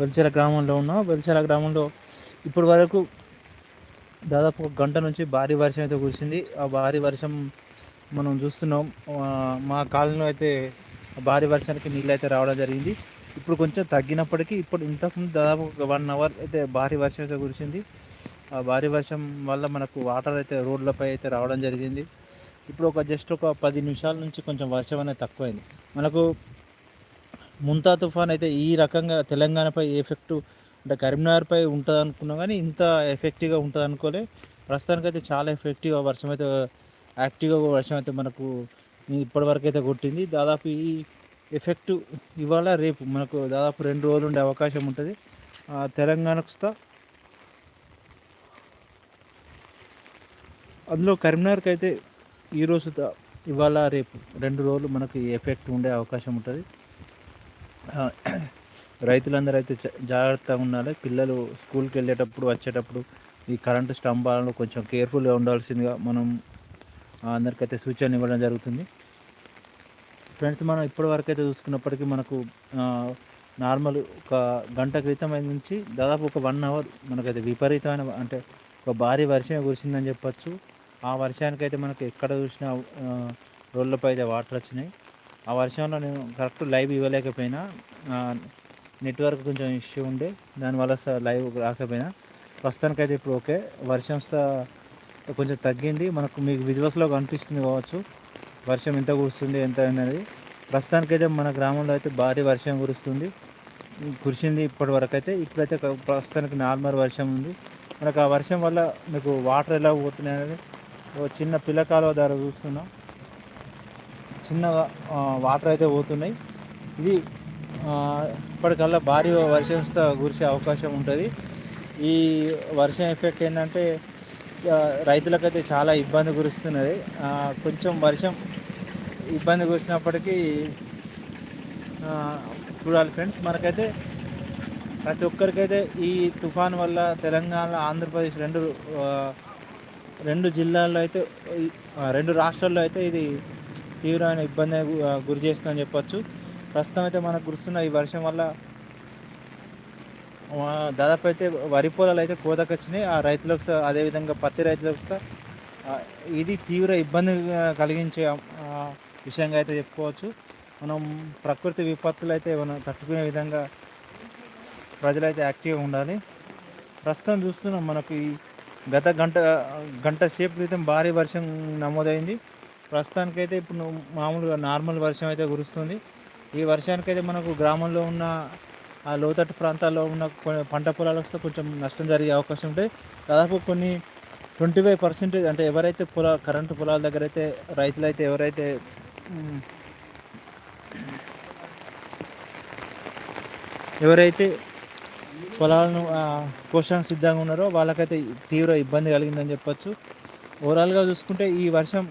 వెల్చెల గ్రామంలో ఉన్నాం. వెల్చెల గ్రామంలో ఇప్పటి వరకు దాదాపు ఒక గంట నుంచి భారీ వర్షం అయితే కురిసింది. ఆ భారీ వర్షం మనం చూస్తున్నాం. మా కాలంలో అయితే భారీ వర్షానికి నీళ్ళు అయితే రావడం జరిగింది. ఇప్పుడు కొంచెం తగ్గినప్పటికీ ఇప్పుడు ఇంతకుముందు దాదాపు ఒక వన్ అవర్ అయితే భారీ వర్షం అయితే కురిసింది. ఆ భారీ వర్షం వల్ల మనకు వాటర్ అయితే రోడ్లపై అయితే రావడం జరిగింది. ఇప్పుడు ఒక జస్ట్ ఒక పది నిమిషాల నుంచి కొంచెం వర్షం అనేది తక్కువైంది. మనకు ముంతా తుఫాన్ అయితే ఈ రకంగా తెలంగాణపై ఎఫెక్ట్ అంటే కరీంనగర్పై ఉంటుంది అనుకున్నాం కానీ ఇంత ఎఫెక్టివ్గా ఉంటుంది అనుకోలే ప్రస్తుతానికి అయితే చాలా ఎఫెక్టివ్గా వర్షం అయితే యాక్టివ్గా వర్షం అయితే మనకు ఇప్పటివరకు అయితే కొట్టింది. దాదాపు ఈ ఎఫెక్ట్ ఇవాళ రేపు మనకు దాదాపు రెండు రోజులు ఉండే అవకాశం ఉంటుంది. తెలంగాణకు వస్తా. అందులో కరీంనగర్కి అయితే ఈరోజు ఇవాళ రేపు రెండు రోజులు మనకి ఎఫెక్ట్ ఉండే అవకాశం ఉంటుంది. రైతులందరూ అయితే జాగ్రత్తగా ఉండాలి. పిల్లలు స్కూల్కి వెళ్ళేటప్పుడు వచ్చేటప్పుడు ఈ కరెంటు స్తంభాలను కొంచెం కేర్ఫుల్గా ఉండాల్సిందిగా మనం అందరికైతే సూచన ఇవ్వడం జరుగుతుంది. ఫ్రెండ్స్ మనం ఇప్పటి వరకు అయితే చూసుకున్నప్పటికీ మనకు నార్మల్ ఒక గంట క్రితం నుంచి దాదాపు ఒక వన్ అవర్ మనకైతే విపరీతమైన అంటే ఒక భారీ వర్షం కురిసిందని చెప్పచ్చు. ఆ వర్షానికి అయితే మనకు ఎక్కడ చూసినా రోడ్లపై అయితే వాటర్ వచ్చినాయి. ఆ వర్షంలో నేను కరెక్ట్ లైవ్ ఇవ్వలేకపోయినా నెట్వర్క్ కొంచెం ఇష్యూ ఉండే దానివల్ల లైవ్ రాకపోయినా. ప్రస్తుతానికైతే ఇప్పుడు ఓకే. వర్షం కొంచెం తగ్గింది. మనకు మీకు విజువల్స్లో కనిపిస్తుంది కావచ్చు. వర్షం ఎంత కురుస్తుంది ఎంత అనేది. ప్రస్తుతానికైతే మన గ్రామంలో అయితే భారీ వర్షం కురుస్తుంది. కురిసింది ఇప్పటి వరకు అయితే ఇప్పుడైతే ప్రస్తుతానికి నార్మల్ వర్షం ఉంది. మనకు ఆ వర్షం వల్ల మీకు వాటర్ ఎలా పోతున్నాయి అనేది చిన్న పిల్లకాలువ ధర చూస్తున్నాం. చిన్న వాటర్ అయితే పోతున్నాయి. ఇది ఇప్పటికల్లా భారీ వర్షంతో కురిసే అవకాశం ఉంటుంది. ఈ వర్షం ఎఫెక్ట్ ఏంటంటే రైతులకైతే చాలా ఇబ్బంది కురుస్తున్నది. కొంచెం వర్షం ఇబ్బంది కురిసినప్పటికీ చూడాలి ఫ్రెండ్స్. మనకైతే ప్రతి ఒక్కరికైతే ఈ తుఫాన్ వల్ల తెలంగాణ ఆంధ్రప్రదేశ్ రెండు రెండు జిల్లాల్లో అయితే రెండు రాష్ట్రాల్లో అయితే ఇది తీవ్రమైన ఇబ్బంది గురి చేస్తుందని చెప్పొచ్చు. ప్రస్తుతం అయితే మనకు కురుస్తున్న ఈ వర్షం వల్ల దాదాపు అయితే వరి పొలాలు అయితే కోతకొచ్చినాయి. ఆ రైతులకు అదేవిధంగా పత్తి రైతులకు ఇది తీవ్ర ఇబ్బంది కలిగించే విషయంగా అయితే చెప్పుకోవచ్చు. మనం ప్రకృతి విపత్తులు అయితే మనం తట్టుకునే విధంగా ప్రజలైతే యాక్టివ్గా ఉండాలి. ప్రస్తుతం చూస్తున్నాం మనకు ఈ గత గంట గంట సేపు క్రితం భారీ వర్షం నమోదైంది. ప్రస్తుతానికైతే ఇప్పుడు మామూలుగా నార్మల్ వర్షం అయితే కురుస్తుంది. ఈ వర్షానికైతే మనకు గ్రామంలో ఉన్న ఆ లోతట్టు ప్రాంతాల్లో ఉన్న కొన్ని పంట వస్తే కొంచెం నష్టం జరిగే అవకాశం ఉంటాయి. దాదాపు కొన్ని ట్వంటీ ఫైవ్ పర్సెంటేజ్ అంటే ఎవరైతే పొలా కరెంటు పొలాల దగ్గర అయితే రైతులు అయితే ఎవరైతే ఎవరైతే పొలాలను కోసడానికి సిద్ధంగా ఉన్నారో వాళ్ళకైతే తీవ్ర ఇబ్బంది కలిగిందని చెప్పచ్చు. ఓవరాల్గా చూసుకుంటే ఈ వర్షం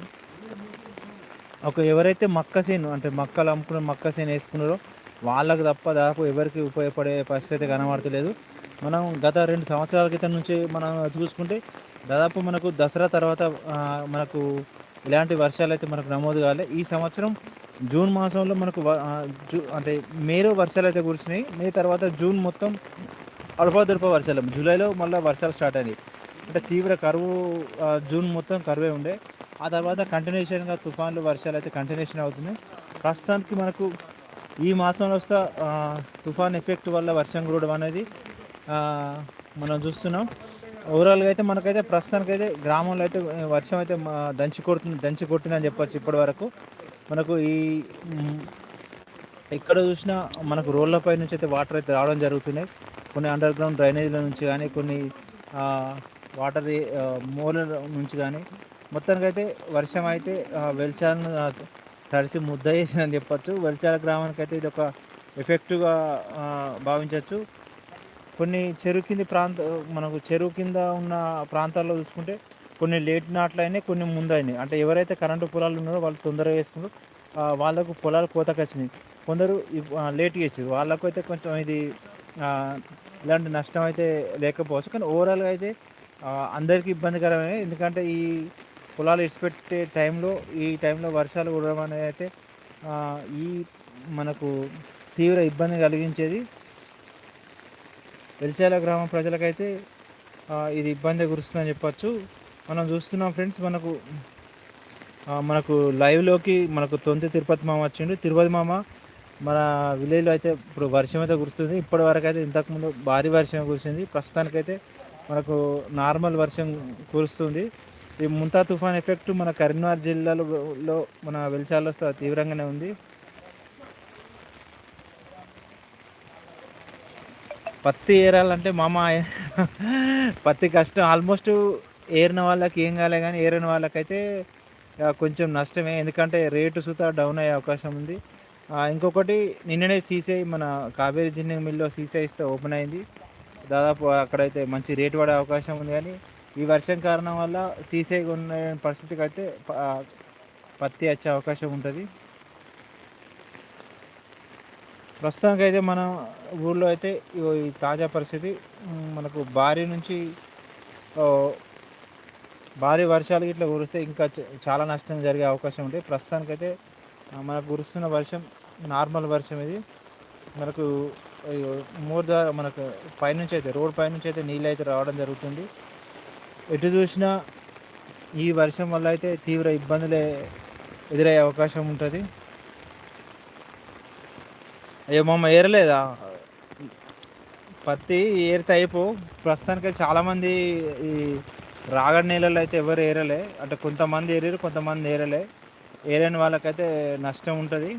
ఒక ఎవరైతే మక్క సేను అంటే మక్కలు అమ్ముకున్న మక్క సేను వేసుకున్నారో వాళ్ళకు తప్ప దాదాపు ఎవరికి ఉపయోగపడే పరిస్థితి అయితే కనబడతలేదు. మనం గత రెండు సంవత్సరాల క్రితం నుంచి మనం చూసుకుంటే దాదాపు మనకు దసరా తర్వాత మనకు ఇలాంటి వర్షాలు అయితే మనకు నమోదు కాలే. ఈ సంవత్సరం జూన్ మాసంలో మనకు జూ అంటే మేలో వర్షాలు అయితే కురిసినాయి. మే తర్వాత జూన్ మొత్తం అల్పదల్ప వర్షాలు జూలైలో మళ్ళీ వర్షాలు స్టార్ట్ అయినాయి. అంటే తీవ్ర కరువు జూన్ మొత్తం కరువే ఉండే. ఆ తర్వాత కంటిన్యూషన్గా తుఫాన్లు వర్షాలు అయితే కంటిన్యూషన్ అవుతున్నాయి. ప్రస్తుతానికి మనకు ఈ మాసంలో వస్తే తుఫాన్ ఎఫెక్ట్ వల్ల వర్షం కురవడం అనేది మనం చూస్తున్నాం. ఓవరాల్గా అయితే మనకైతే ప్రస్తుతానికి అయితే గ్రామంలో అయితే వర్షం అయితే దంచి కొడుతుంది దంచి కొట్టిందని చెప్పచ్చు ఇప్పటి వరకు. మనకు ఈ ఎక్కడ చూసినా మనకు రోడ్లపై నుంచి అయితే వాటర్ అయితే రావడం జరుగుతున్నాయి. కొన్ని అండర్ గ్రౌండ్ డ్రైనేజీల నుంచి కానీ కొన్ని వాటర్ మూల నుంచి కానీ మొత్తానికి అయితే వర్షం అయితే వెల్చాలను తడిసి ముద్ద చేసిందని చెప్పచ్చు. వెల్చాల గ్రామానికి అయితే ఇది ఒక ఎఫెక్టివ్గా భావించవచ్చు కొన్ని చెరువు కింది ప్రాంత మనకు చెరువు కింద ఉన్న ప్రాంతాల్లో చూసుకుంటే కొన్ని లేట్ నాట్లు అయినాయి కొన్ని ముందు అయినాయి అంటే ఎవరైతే కరెంటు పొలాలు ఉన్నారో వాళ్ళు తొందరగా వేసుకున్నారు వాళ్ళకు పొలాలు కోతకు వచ్చినాయి కొందరు లేట్గా ఇచ్చారు వాళ్ళకు అయితే కొంచెం ఇది ఇలాంటి నష్టం అయితే లేకపోవచ్చు. కానీ ఓవరాల్గా అయితే అందరికీ ఇబ్బందికరమే. ఎందుకంటే ఈ పొలాలు ఇడిచిపెట్టే టైంలో ఈ టైంలో వర్షాలు కురడం అనేది అయితే ఈ మనకు తీవ్ర ఇబ్బంది కలిగించేది. వెలిచాల గ్రామ ప్రజలకైతే ఇది ఇబ్బంది గురుస్తుందని చెప్పచ్చు. మనం చూస్తున్నాం ఫ్రెండ్స్ మనకు మనకు లైవ్లోకి మనకు తొంతి తిరుపతి మామ వచ్చిండు. తిరుపతి మామ మన విలేజ్లో అయితే ఇప్పుడు వర్షం అయితే కురుస్తుంది. ఇప్పటి వరకు అయితే ఇంతకుముందు భారీ వర్షం కురిసింది. ప్రస్తుతానికైతే మనకు నార్మల్ వర్షం కురుస్తుంది. ఈ ముంతా తుఫాన్ ఎఫెక్ట్ మన కరీంనగర్ జిల్లాలో మన వెలిచాల్లో తీవ్రంగానే ఉంది. పత్తి ఏరాలంటే మామ పత్తి కష్టం. ఆల్మోస్ట్ ఏరిన వాళ్ళకి ఏం కాలే కానీ ఏరిన వాళ్ళకైతే కొంచెం నష్టమే. ఎందుకంటే రేటు సుతా డౌన్ అయ్యే అవకాశం ఉంది. ఇంకొకటి నిన్ననే సీసీఐ మన కావేరీ జిన్నింగ్ మిల్లో సీసీఐ ఇస్తే ఓపెన్ అయింది. దాదాపు అక్కడైతే మంచి రేటు పడే అవకాశం ఉంది కానీ ఈ వర్షం కారణం వల్ల సీసే ఉన్న పరిస్థితికి అయితే పత్తి వచ్చే అవకాశం ఉంటుంది. ప్రస్తుతానికి అయితే మన ఊళ్ళో అయితే ఈ తాజా పరిస్థితి మనకు భారీ నుంచి భారీ వర్షాలు ఇట్లా కురిస్తే ఇంకా చాలా నష్టం జరిగే అవకాశం ఉంటుంది ప్రస్తుతానికైతే మనకు కురుస్తున్న వర్షం నార్మల్ వర్షం ఇది. మనకు మోర్ ద్వారా మనకు పైనుంచి అయితే రోడ్ పైనుంచి అయితే నీళ్ళు అయితే రావడం జరుగుతుంది. ఎటు చూసినా ఈ వర్షం వల్ల అయితే తీవ్ర ఇబ్బందులే ఎదురయ్యే అవకాశం ఉంటుంది. అయ్యో మమ్మ ఏరలేదా? పత్తి ఏరితే అయిపో ప్రస్తుతానికి చాలామంది ఈ రాగడి నీళ్ళలో అయితే ఎవరు ఏరలే. అంటే కొంతమంది ఏరారు కొంతమంది ఏరలే. ఏరని వాళ్ళకైతే నష్టం ఉంటుంది.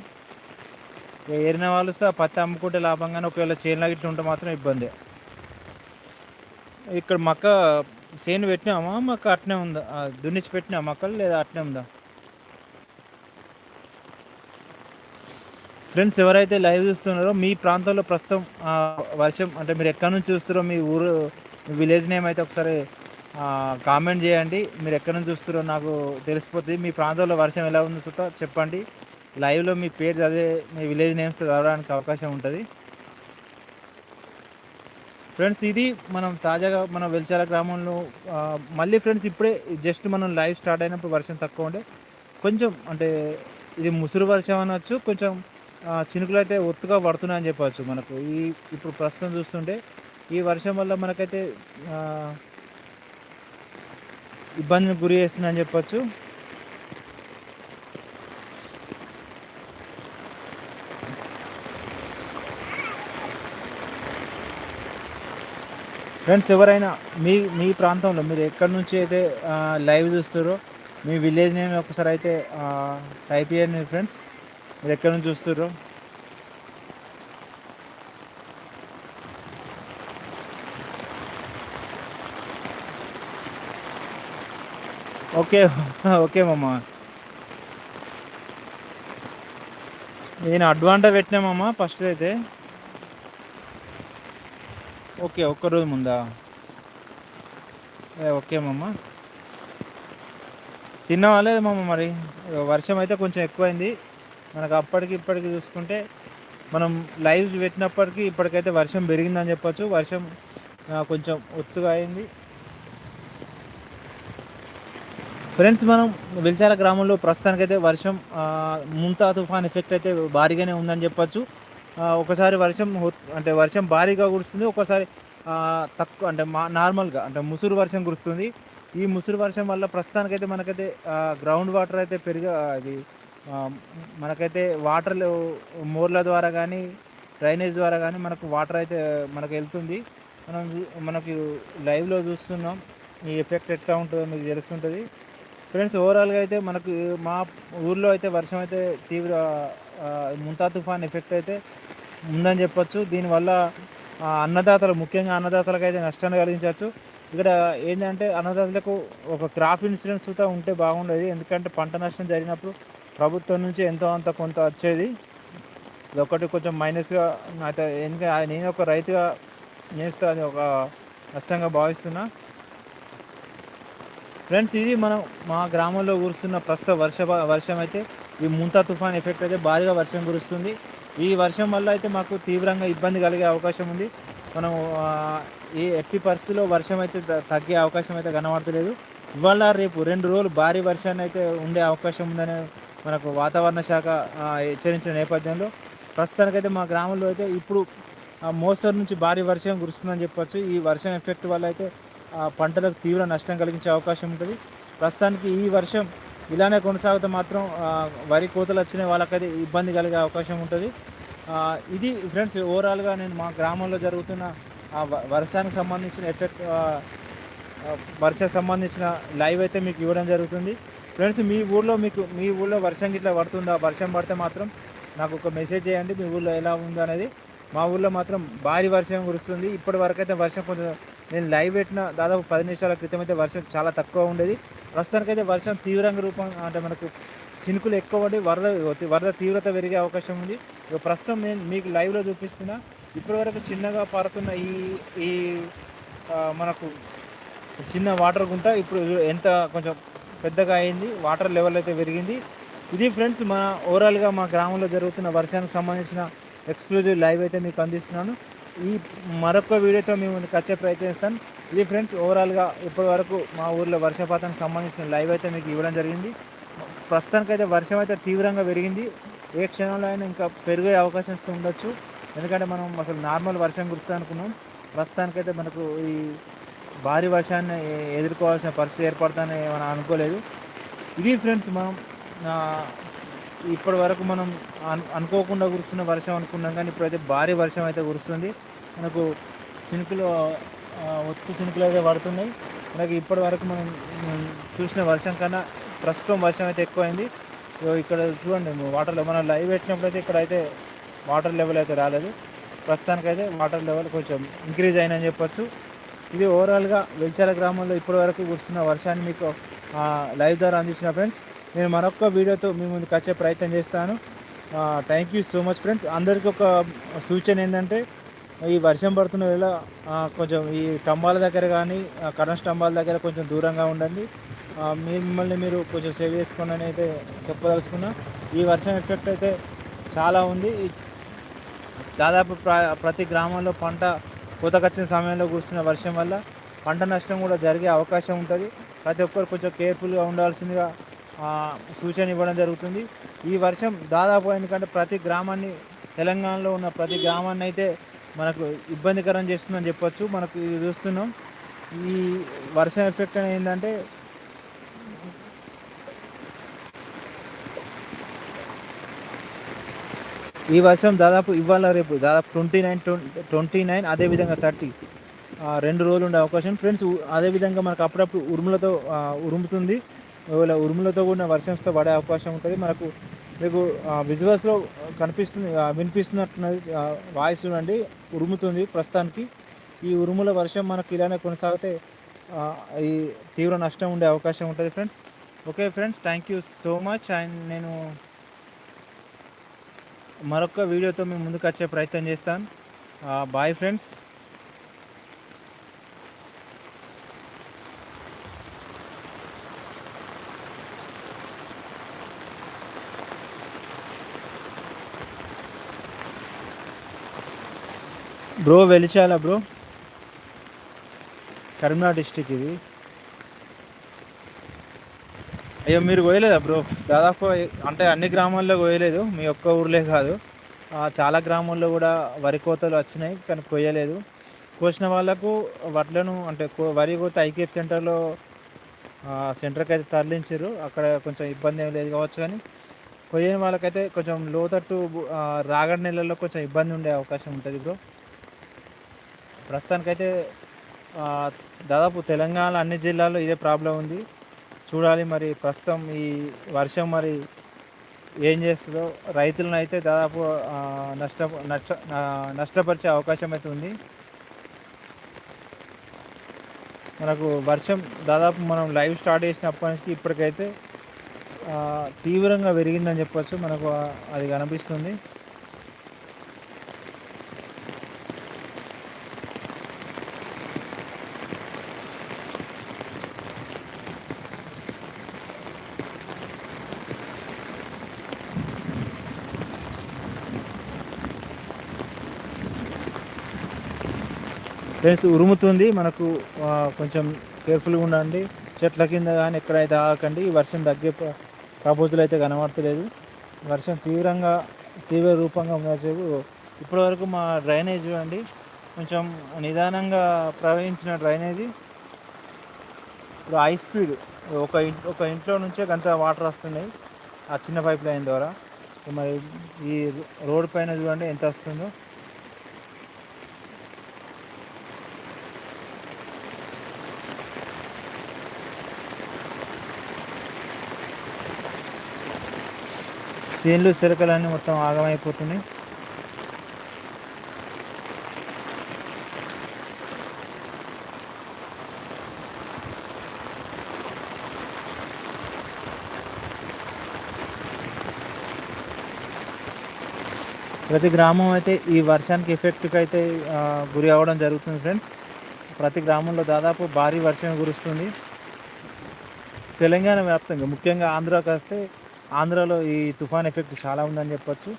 ఏరిన వాళ్ళు పత్తి అమ్ముకుంటే లాభంగానే ఒకవేళ చేనులో గిట్ల ఉంటే మాత్రం ఇబ్బంది. ఇక్కడ మక్క చేను పెట్టినామా? మాకు అట్నే ఉందా? దున్నిచ్చి పెట్టినా మక్కలు లేదా అట్నే ఉందా? ఫ్రెండ్స్ ఎవరైతే లైవ్ చూస్తున్నారో మీ ప్రాంతంలో ప్రస్తుతం వర్షం అంటే మీరు ఎక్కడి నుంచి చూస్తారో మీ ఊరు విలేజ్ నేమ్ అయితే ఒకసారి కామెంట్ చేయండి. మీరు ఎక్కడి నుంచి చూస్తారో నాకు తెలిసిపోతుంది మీ ప్రాంతంలో వర్షం ఎలా ఉందో సుతా చెప్పండి. లైవ్లో మీ పేరు చదివే మీ విలేజ్ నేమ్స్ చదవడానికి అవకాశం ఉంటుంది. ఫ్రెండ్స్ ఇది మనం తాజాగా మన వెల్చాల గ్రామంలో మళ్ళీ ఫ్రెండ్స్ ఇప్పుడే జస్ట్ మనం లైవ్ స్టార్ట్ అయినప్పుడు వర్షం తక్కువ ఉండే. కొంచెం అంటే ఇది ముసురు వర్షం అనొచ్చు కొంచెం చినుకులు అయితే ఒత్తుగా పడుతున్నాయని చెప్పవచ్చు మనకు. ఈ ఇప్పుడు ప్రస్తుతం చూస్తుంటే ఈ వర్షం వల్ల మనకైతే ఇబ్బందిని గురి చేస్తుందని చెప్పవచ్చు ఫ్రెండ్స్ ఎవరైనా మీ మీ ప్రాంతంలో మీరు ఎక్కడి నుంచి అయితే లైవ్ చూస్తారో మీ విలేజ్ నేమ్ ఒకసారి అయితే టైప్ చేయండి ఫ్రెండ్స్ మీరు ఎక్కడి నుంచి చూస్తారో ఓకే ఓకే మామ. నేను అడ్వాంటేజ్ పెట్టినామమ్మా ఫస్ట్ అయితే. ఓకే ఒక్కరోజు ముందా? ఓకే మామ. తిన్నావా లేదు మామ మరి? వర్షం అయితే కొంచెం ఎక్కువైంది. మనకు అప్పటికి ఇప్పటికి చూసుకుంటే మనం లైవ్స్ పెట్టినప్పటికీ ఇప్పటికైతే వర్షం పెరిగిందని చెప్పొచ్చు. వర్షం కొంచెం ఒత్తుగా అయింది. ఫ్రెండ్స్ మనం వెలిచాల గ్రామంలో ప్రస్తుతానికైతే వర్షం ముంతా తుఫాన్ ఎఫెక్ట్ అయితే భారీగానే ఉందని చెప్పచ్చు. ఒకసారి వర్షం అంటే వర్షం భారీగా కురుస్తుంది ఒకసారి తక్కువ అంటే మా నార్మల్గా అంటే ముసురు వర్షం కురుస్తుంది. ఈ ముసురు వర్షం వల్ల ప్రస్తుతానికైతే మనకైతే గ్రౌండ్ వాటర్ అయితే పెరిగి అది మనకైతే వాటర్ మోర్ల ద్వారా కానీ డ్రైనేజ్ ద్వారా కానీ మనకు వాటర్ అయితే మనకు వెళ్తుంది. మనం మనకి లైవ్లో చూస్తున్నాం ఈ ఎఫెక్ట్ ఎట్లా ఉంటుందో మీకు తెలుస్తుంటుంది. ఫ్రెండ్స్ ఓవరాల్గా అయితే మనకు మా ఊర్లో అయితే వర్షం అయితే తీవ్ర ముంతా తుఫాన్ ఎఫెక్ట్ అయితే ఉందని చెప్పొచ్చు. దీనివల్ల అన్నదాతలు ముఖ్యంగా అన్నదాతలకు అయితే నష్టాన్ని కలిగించవచ్చు. ఇక్కడ ఏంటంటే అన్నదాతలకు ఒక క్రాప్ ఇన్సూరెన్స్ ఉంటే బాగుండేది. ఎందుకంటే పంట నష్టం జరిగినప్పుడు ప్రభుత్వం నుంచి ఎంతో అంత కొంత వచ్చేది. ఇది ఒకటి కొంచెం మైనస్గా అయితే ఎందుకంటే నేను ఒక రైతుగా నేస్తా అది ఒక నష్టంగా భావిస్తున్నా. ఫ్రెండ్స్ ఇది మనం మా గ్రామంలో కురుస్తున్న ప్రస్తుత వర్ష వర్షం అయితే ఈ ముంతా తుఫాన్ ఎఫెక్ట్ అయితే భారీగా వర్షం కురుస్తుంది. ఈ వర్షం వల్ల అయితే మాకు తీవ్రంగా ఇబ్బంది కలిగే అవకాశం ఉంది. మనం ఈ ఎట్టి పరిస్థితుల్లో వర్షం అయితే తగ్గే అవకాశం అయితే కనబడతలేదు. ఇవాళ రేపు రెండు రోజులు భారీ వర్షాన్ని అయితే ఉండే అవకాశం ఉందని మనకు వాతావరణ శాఖ హెచ్చరించిన నేపథ్యంలో. ప్రస్తుతానికైతే మా గ్రామంలో అయితే ఇప్పుడు ఆ మోస్తరు నుంచి భారీ వర్షం కురుస్తుందని చెప్పొచ్చు. ఈ వర్షం ఎఫెక్ట్ వల్ల అయితే పంటలకు తీవ్ర నష్టం కలిగించే అవకాశం ఉంటుంది. ప్రస్తుతానికి ఈ వర్షం ఇలానే కొనసాగితే మాత్రం వరి కోతలు వచ్చిన వాళ్ళకైతే ఇబ్బంది కలిగే అవకాశం ఉంటుంది. ఇది ఫ్రెండ్స్ ఓవరాల్గా నేను మా గ్రామంలో జరుగుతున్న వర్షానికి సంబంధించిన ఎఫెక్ట్ వర్షం సంబంధించిన లైవ్ అయితే మీకు ఇవ్వడం జరుగుతుంది. ఫ్రెండ్స్ మీ ఊళ్ళో మీకు మీ ఊళ్ళో వర్షం గిట్లా పడుతుందా? వర్షం పడితే మాత్రం నాకు ఒక మెసేజ్ చేయండి మీ ఊళ్ళో ఎలా ఉందో అనేది మా ఊళ్ళో మాత్రం భారీ వర్షం కురుస్తుంది. ఇప్పటి వరకు అయితే వర్షం కొంచెం నేను లైవ్ పెట్టిన దాదాపు పది నిమిషాల క్రితం అయితే వర్షం చాలా తక్కువ ఉండేది. ప్రస్తుతానికైతే వర్షం తీవ్రంగా రూపం అంటే మనకు చినుకులు ఎక్కువ పడి వరద వరద తీవ్రత పెరిగే అవకాశం ఉంది. ఇక ప్రస్తుతం నేను మీకు లైవ్లో చూపిస్తున్నా. ఇప్పటివరకు చిన్నగా పారుతున్న ఈ ఈ మనకు చిన్న వాటర్ గుంట ఇప్పుడు ఎంత కొంచెం పెద్దగా అయింది వాటర్ లెవెల్ అయితే పెరిగింది. ఇది ఫ్రెండ్స్ మన ఓవరాల్గా మా గ్రామంలో జరుగుతున్న వర్షానికి సంబంధించిన ఎక్స్క్లూజివ్ లైవ్ అయితే మీకు అందిస్తున్నాను. ఈ మరొక వీడియోతో మేము కచ్చే వచ్చే ఇది ఫ్రెండ్స్ ఓవరాల్గా ఇప్పటి వరకు మా ఊర్లో వర్షపాతానికి సంబంధించిన లైవ్ అయితే మీకు ఇవ్వడం జరిగింది. ప్రస్తుతానికైతే వర్షం అయితే తీవ్రంగా పెరిగింది. ఏ క్షణంలో అయినా ఇంకా పెరిగే అవకాశం ఉండొచ్చు. ఎందుకంటే మనం అసలు నార్మల్ వర్షం గుర్తు అనుకున్నాం. ప్రస్తుతానికైతే మనకు ఈ భారీ వర్షాన్ని ఎదుర్కోవాల్సిన పరిస్థితి ఏర్పడతానని మనం అనుకోలేదు. ఇది ఫ్రెండ్స్ మనం ఇప్పటి వరకు మనం అనుకోకుండా కురుస్తున్న వర్షం అనుకున్నాం కానీ ఇప్పుడైతే భారీ వర్షం అయితే కురుస్తుంది. మనకు చినుకులు ఒత్తు చినుకులు అయితే పడుతున్నాయి. మనకి ఇప్పటి వరకు మనం చూసిన వర్షం కన్నా ప్రస్తుతం వర్షం అయితే ఎక్కువైంది. ఇక్కడ చూడండి వాటర్ మనం లైవ్ పెట్టినప్పుడు అయితే ఇక్కడ అయితే వాటర్ లెవెల్ అయితే రాలేదు. ప్రస్తుతానికైతే వాటర్ లెవెల్ కొంచెం ఇంక్రీజ్ అయినని చెప్పొచ్చు. ఇది ఓవరాల్గా వెల్చాల గ్రామంలో ఇప్పటి వరకు కురుస్తున్న వర్షాన్ని మీకు లైవ్ ద్వారా అందించిన ఫ్రెండ్స్ నేను మరొక వీడియోతో మీ ముందుకు వచ్చే ప్రయత్నం చేస్తాను. Thank you so much friends అందరికీ ఒక సూచన ఏంటంటే ఈ వర్షం పడుతున్న వేళ కొంచెం ఈ స్తంభాల దగ్గర కానీ కరెంట్ స్తంభాల దగ్గర కొంచెం దూరంగా ఉండండి. మీరు మిమ్మల్ని మీరు కొంచెం సేవ్ చేసుకోండి అయితే చెప్పదలుచుకున్నా. ఈ వర్షం ఎఫెక్ట్ అయితే చాలా ఉంది. దాదాపు ప్ర ప్రతి గ్రామంలో పంట కోతకొచ్చిన సమయంలో కురుస్తున్న వర్షం వల్ల పంట నష్టం కూడా జరిగే అవకాశం ఉంటుంది. ప్రతి ఒక్కరు కొంచెం కేర్ఫుల్గా ఉండాల్సిందిగా సూచన ఇవ్వడం జరుగుతుంది. ఈ వర్షం దాదాపు ఎందుకంటే ప్రతి గ్రామాన్ని తెలంగాణలో ఉన్న ప్రతి గ్రామాన్ని అయితే మనకు ఇబ్బందికరం చేస్తుందని చెప్పొచ్చు. మనకు చూస్తున్నాం. ఈ వర్షం ఎఫెక్ట్ అనేది ఏంటంటే ఈ వర్షం దాదాపు ఇవాళ రేపు దాదాపు ట్వంటీ నైన్ ట్వంటీ నైన్ అదేవిధంగా థర్టీ రెండు రోజులు ఉండే అవకాశం. ఫ్రెండ్స్ అదేవిధంగా మనకు అప్పుడప్పుడు ఉరుములతో ఉరుముతుంది. ఒకవేళ ఉరుములతో కూడిన వర్షంతో పడే అవకాశం ఉంటుంది. మనకు మీకు విజువల్స్లో కనిపిస్తుంది వినిపిస్తున్నట్టున్నది వాయిస్ చూడండి. ఉరుముతుంది ప్రస్తుతానికి. ఈ ఉరుముల వర్షం మనకు ఇలానే కొనసాగితే ఈ తీవ్ర నష్టం ఉండే అవకాశం ఉంటుంది friends okay friends thank you so much and నేను మరొక వీడియోతో మేము ముందుకు వచ్చే ప్రయత్నం చేస్తాను. బాయ్ ఫ్రెండ్స్ బ్రో వెలిచాలా బ్రో? కరీంనగర్ డిస్టిక్ ఇది. అయ్యో మీరు కోయలేదా బ్రో? దాదాపు అంటే అన్ని గ్రామాల్లో కోయలేదు మీ ఒక్క ఊర్లే కాదు. చాలా గ్రామాల్లో కూడా వరి కోతలు వచ్చినాయి కానీ కొయ్యలేదు కోసిన వాళ్ళకు వడ్లను అంటే కో- వరి కోత ఐకేఫ్ సెంటర్లో సెంటర్కి అయితే తరలించారు. అక్కడ కొంచెం ఇబ్బంది ఏం లేదు కావచ్చు కానీ కొయ్యని వాళ్ళకైతే కొంచెం లోతట్టు రాగడి నెలల్లో కొంచెం ఇబ్బంది ఉండే అవకాశం ఉంటుంది బ్రో. ప్రస్తుతానికైతే దాదాపు తెలంగాణ అన్ని జిల్లాల్లో ఇదే ప్రాబ్లం ఉంది. చూడాలి మరి ప్రస్తుతం ఈ వర్షం మరి ఏం చేస్తుందో. రైతులను అయితే దాదాపు నష్ట నష్ట నష్టపరిచే అవకాశం అయితే ఉంది. మనకు వర్షం దాదాపు మనం లైవ్ స్టార్ట్ చేసినప్పటి నుంచి ఇప్పటికైతే తీవ్రంగా పెరిగిందని చెప్పచ్చు. మనకు అది కనిపిస్తుంది. ఫ్రెండ్స్ ఉరుముతుంది. మనకు కొంచెం కేర్ఫుల్గా ఉండండి. చెట్ల కింద కానీ ఎక్కడైతే ఆగకండి వర్షం తగ్గే ప- అయితే కనబడతలేదు. వర్షం తీవ్రంగా తీవ్ర రూపంగా ఉన్నది ఇప్పటివరకు మా డ్రైనేజ్ చూడండి కొంచెం నిదానంగా ప్రవహించిన డ్రైనేజీ. ఇప్పుడు హై స్పీడ్ ఒక ఇంట్ ఒక ఇంట్లో నుంచే గంట వాటర్ వస్తున్నాయి ఆ చిన్న పైప్ లైన్ ద్వారా. మరి ఈ రోడ్ పైన చూడండి ఎంత వస్తుందో. చేన్లు సిరకలన్నీ మొత్తం ఆగమైపోతున్నాయి. ప్రతి గ్రామం అయితే ఈ వర్షానికి ఎఫెక్ట్కి అయితే గురి అవ్వడం జరుగుతుంది ఫ్రెండ్స్. ప్రతి గ్రామంలో దాదాపు భారీ వర్షం కురుస్తుంది. తెలంగాణ వ్యాప్తంగా ముఖ్యంగా ఆంధ్రాకి వస్తే ఆంధ్రాలో ఈ తుఫాన్ ఎఫెక్ట్ చాలా ఉందని చెప్పచ్చు.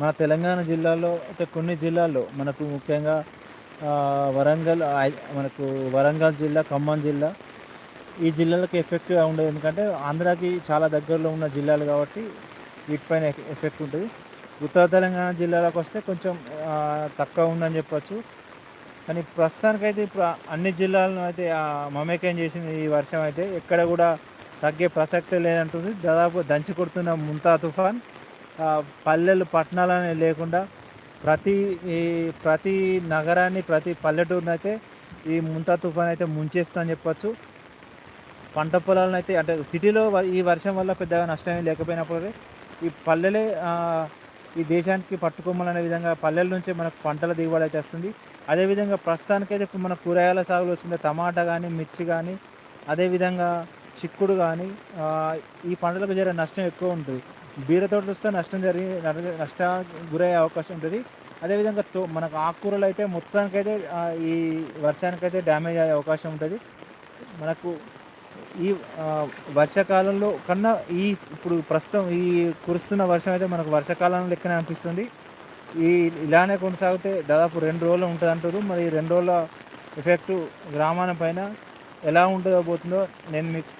మన తెలంగాణ జిల్లాలో అంటే కొన్ని జిల్లాల్లో మనకు ముఖ్యంగా వరంగల్ మనకు వరంగల్ జిల్లా ఖమ్మం జిల్లా ఈ జిల్లాలకు ఎఫెక్ట్గా ఉండదు. ఎందుకంటే ఆంధ్రాకి చాలా దగ్గరలో ఉన్న జిల్లాలు కాబట్టి వీటిపైన ఎఫెక్ట్ ఉంటుంది. ఉత్తర తెలంగాణ జిల్లాలకు వస్తే కొంచెం తక్కువ ఉందని చెప్పచ్చు. కానీ ప్రస్తుతానికైతే ఇప్పుడు అన్ని జిల్లాలను అయితే మమేకం చేసింది ఈ వర్షం అయితే. ఎక్కడ కూడా తగ్గే ప్రసక్తే లేదంటుంది. దాదాపు దంచి కొడుతున్న ముంతా తుఫాన్ పల్లెలు పట్టణాలని లేకుండా ప్రతి ఈ ప్రతి నగరాన్ని ప్రతి పల్లెటూరుని అయితే ఈ ముంతా తుఫాన్ అయితే ముంచేస్తుందని చెప్పచ్చు. పంట పొలాలను అయితే అంటే సిటీలో ఈ వర్షం వల్ల పెద్దగా నష్టం లేకపోయినప్పుడు ఈ పల్లెలే ఈ దేశానికి పట్టుకోమలనే విధంగా పల్లెల నుంచే మనకు పంటల దిగుబడి అయితే వస్తుంది. అదేవిధంగా ప్రస్తుతానికైతే ఇప్పుడు మన కూరగాయల సాగులు వస్తుంది టమాటా కానీ మిర్చి కానీ అదేవిధంగా చిక్కుడు కానీ ఈ పంటలకు జరిగే నష్టం ఎక్కువ ఉంటుంది. బీర తోటలు వస్తే నష్టం జరిగి నష్ట నష్టానికి గురయ్యే అవకాశం ఉంటుంది. అదేవిధంగా తో మనకు ఆకుకూరలు అయితే మొత్తానికైతే ఈ వర్షానికైతే డ్యామేజ్ అయ్యే అవకాశం ఉంటుంది. మనకు ఈ వర్షాకాలంలో కన్నా ఈ ఇప్పుడు ప్రస్తుతం ఈ కురుస్తున్న వర్షం అయితే మనకు వర్షాకాలం లెక్కనే అనిపిస్తుంది. ఈ ఇలానే కొనసాగితే దాదాపు రెండు రోజులు ఉంటుంది అంటారు మరి రెండు రోజుల ఎఫెక్ట్ గ్రామాల పైన ఎలా ఉంటుందో పోతుందో నేను మీకు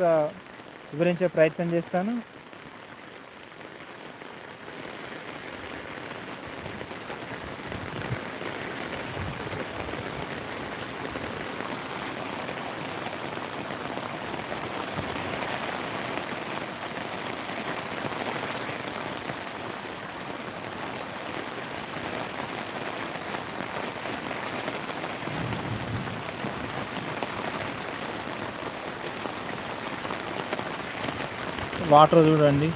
వివరించే ప్రయత్నం చేస్తాను. వాటర్ చూడండి.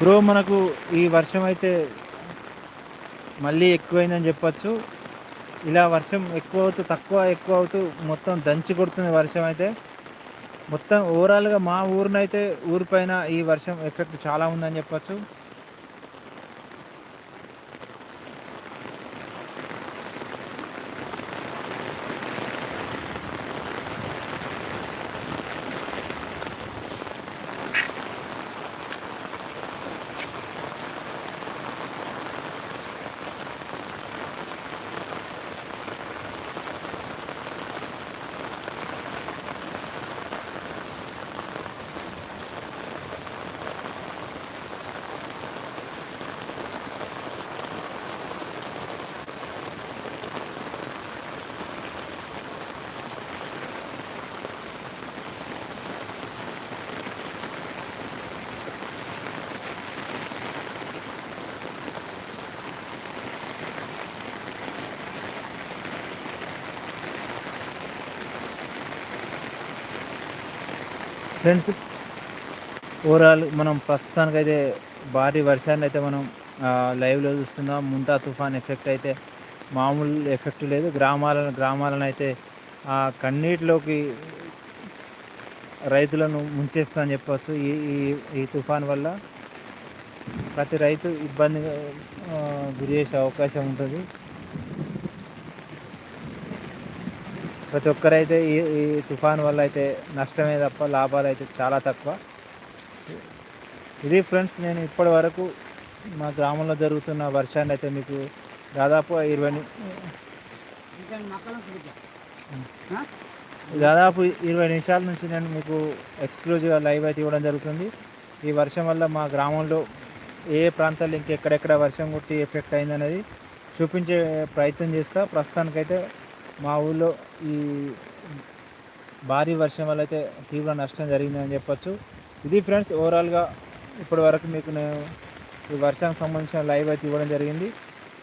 బ్రో మనకు ఈ వర్షం అయితే మళ్ళీ ఎక్కువైందని చెప్పచ్చు. ఇలా వర్షం ఎక్కువ అవుతూ తక్కువ ఎక్కువ అవుతూ మొత్తం దంచి కొడుతుంది వర్షం అయితే. మొత్తం ఓవరాల్గా మా ఊరినైతే ఊరిపైన ఈ వర్షం ఎఫెక్ట్ చాలా ఉందని చెప్పచ్చు. ఫ్రెండ్స్ ఓవరాల్ మనం ప్రస్తుతానికైతే భారీ వర్షాన్ని అయితే మనం లైవ్లో చూస్తున్నాం. ముంతా తుఫాన్ ఎఫెక్ట్ అయితే మామూలు ఎఫెక్ట్ లేదు. గ్రామాలను గ్రామాలను అయితే ఆ కన్నీటిలోకి రైతులను ముంచేస్తుందని చెప్పవచ్చు ఈ ఈ ఈ తుఫాన్ వల్ల ప్రతి రైతు ఇబ్బంది గురి చేసే అవకాశం ఉంటుంది. ప్రతి ఒక్కరైతే ఈ ఈ తుఫాన్ వల్ల అయితే నష్టమే తప్ప లాభాలు అయితే చాలా తక్కువ. ఇది ఫ్రెండ్స్ నేను ఇప్పటి వరకు మా గ్రామంలో జరుగుతున్న వర్షాన్ని అయితే మీకు దాదాపు ఇరవై దాదాపు ఇరవై నిమిషాల నుంచి నేను మీకు ఎక్స్క్లూజివ్గా లైవ్ అయితే ఇవ్వడం జరుగుతుంది. ఈ వర్షం వల్ల మా గ్రామంలో ఏ ఏ ప్రాంతాల్లో ఇంకెక్కడెక్కడ వర్షం కొట్టి ఎఫెక్ట్ అయిందనేది చూపించే ప్రయత్నం చేస్తా. ప్రస్తుతానికైతే మా ఊళ్ళో ఈ భారీ వర్షం వల్ల అయితే తీవ్ర నష్టం జరిగిందని చెప్పొచ్చు. ఇది ఫ్రెండ్స్ ఓవరాల్గా ఇప్పటి వరకు మీకు నేను ఈ వర్షానికి సంబంధించిన లైవ్ అయితే ఇవ్వడం జరిగింది.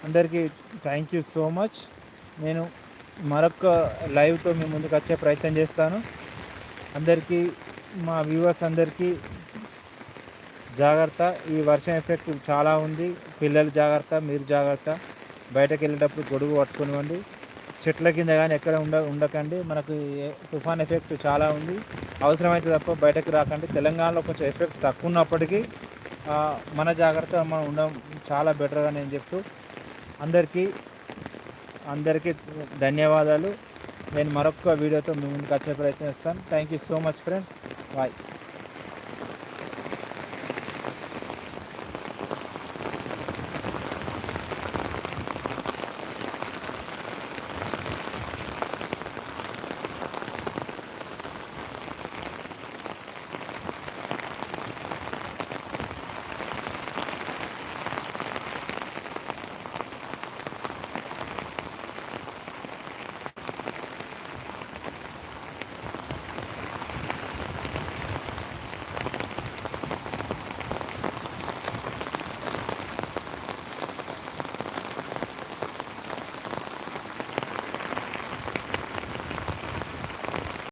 అందరికీ థ్యాంక్ యూ సో మచ్. నేను మరొక లైవ్తో మీ ముందుకు వచ్చే ప్రయత్నం చేస్తాను. అందరికీ మా వ్యూవర్స్ అందరికీ జాగ్రత్త. ఈ వర్షం ఎఫెక్ట్ చాలా ఉంది. పిల్లలు జాగ్రత్త మీరు జాగ్రత్త. బయటకు వెళ్ళేటప్పుడు గొడుగు పట్టుకునివ్వండి. చెట్ల కింద కానీ ఎక్కడ ఉండ ఉండకండి. మనకు తుఫాన్ ఎఫెక్ట్ చాలా ఉంది. అవసరమైతే తప్ప బయటకు రాకండి. తెలంగాణలో కొంచెం ఎఫెక్ట్ తక్కువ ఉన్నప్పటికీ మన జాగ్రత్త మనం ఉండడం చాలా బెటర్గా నేను చెప్తూ అందరికీ అందరికీ ధన్యవాదాలు. నేను మరొక వీడియోతో మీ ముందుకు వచ్చే ప్రయత్నిస్తాను. Thank you so much friends bye